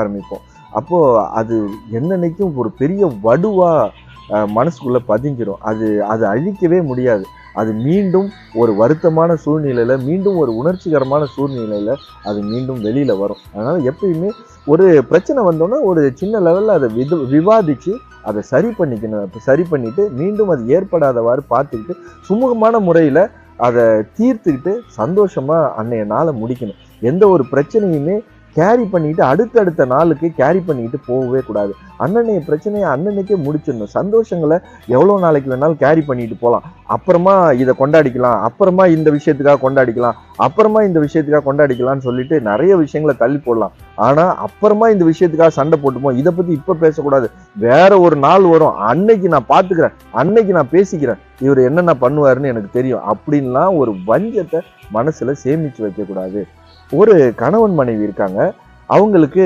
ஆரம்பிப்போம். அப்போது அது என்னன்னைக்கும் ஒரு பெரிய வடுவாக மனசுக்குள்ளே பதிஞ்சிடும் அது அது அழிக்கவே முடியாது. அது மீண்டும் ஒரு வருத்தமான சூழ்நிலையில் மீண்டும் ஒரு உணர்ச்சிகரமான சூழ்நிலையில் அது மீண்டும் வெளியில் வரும். அதனால் எப்பயுமே ஒரு பிரச்சனை வந்தோன்னா ஒரு சின்ன லெவலில் அதை விது விவாதித்து அதை சரி பண்ணிக்கணும். சரி பண்ணிவிட்டு மீண்டும் அது ஏற்படாதவாறு பார்த்துக்கிட்டு சுமூகமான முறையில் அதை தீர்த்துக்கிட்டு சந்தோஷமாக அன்னைய நாளை முடிக்கணும். எந்த ஒரு பிரச்சனையுமே கேரி பண்ணிட்டு அடுத்தடுத்த நாளுக்கு கேரி பண்ணிக்கிட்டு போகவே கூடாது. அன்னன்னைய பிரச்சனையை அன்னன்னைக்கே முடிச்சிடணும். சந்தோஷங்களை எவ்வளோ நாளைக்கு வேணாலும் கேரி பண்ணிட்டு போகலாம். அப்புறமா இதை கொண்டாடிக்கலாம். அப்புறமா இந்த விஷயத்துக்காக கொண்டாடிக்கலாம். அப்புறமா இந்த விஷயத்துக்காக கொண்டாடிக்கலாம்னு சொல்லிட்டு நிறைய விஷயங்களை தள்ளி போடலாம். ஆனால் அப்புறமா இந்த விஷயத்துக்காக சண்டை போட்டுப்போம் இதை பற்றி இப்போ பேசக்கூடாது. வேற ஒரு நாள் வரும். அன்னைக்கு நான் பார்த்துக்கிறேன் அன்னைக்கு நான் பேசிக்கிறேன். இவர் என்னென்ன பண்ணுவாருன்னு எனக்கு தெரியும். அப்படின்லாம் ஒரு வஞ்சத்தை மனசில் சேமித்து வைக்கக்கூடாது. ஒரு கணவன் மனைவி இருக்காங்க அவங்களுக்கு